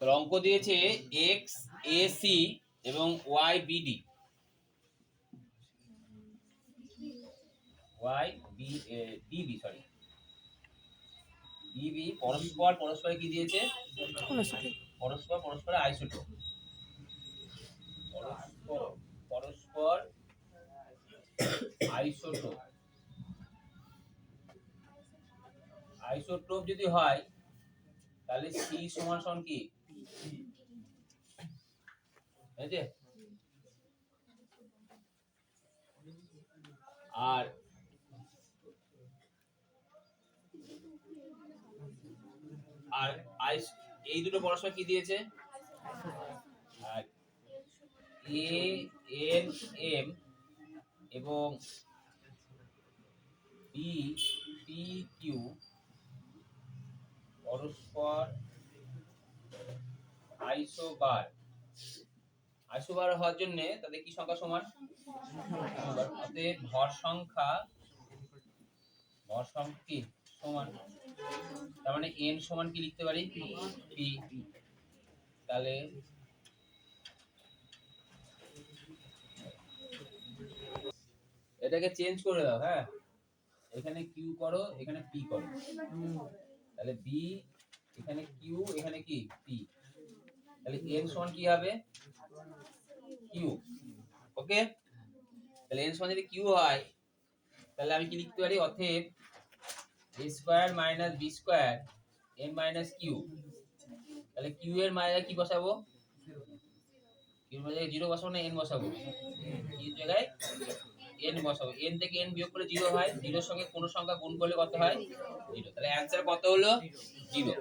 তোর অঙ্ক দিয়েছে এক্স এ সি এবং Y BD Y B DB sorry DB পরস্পর পরস্পরে কি দিয়েছে? পরস্পর পরস্পর আইসোটোপ পরস্পর পরস্পর আইসোটোপ আইসোটোপ যদি হয় তাহলে সি সমান সমান কি? আর আর আইস এই দুটো পরস্পর কি দিয়েছে? আর এ এন এম এবং বি পি কিউ পরস্পর আইসোবার। আইসোবার হওয়ার জন্য তাদের কি সংখ্যা সমান? ভর সংখ্যা ভর সংখ্যা কি? সমান। তার মানে এন সমান কি লিখতে পারি? পি তাহলে এটাকে চেঞ্জ করে দাও হ্যাঁ? এখানে কিউ করো, এখানে পি করো। তাহলে বি এখানে কিউ এখানে কি? পি তাহলে এন সমান কি হবে? কিউ ওকে তাহলে এন সমান যদি কিউ হয়, তাহলে আমি কি লিখতে পারি? অতএব A square minus B square N minus Q তাহলে কিউ এর মাইনাস কি বসাবো? কিউ এর জায়গায় জিরো বসাবো না এন বসাবো? কিউ জায়গায় এন বসাবো। এন থেকে এন বিয়োগ করলে জিরো হয়। জিরোর সঙ্গে কোনো সংখ্যা গুণ করলে কত হয়? জিরো তাহলে অ্যান্সার কত হলো? জিরো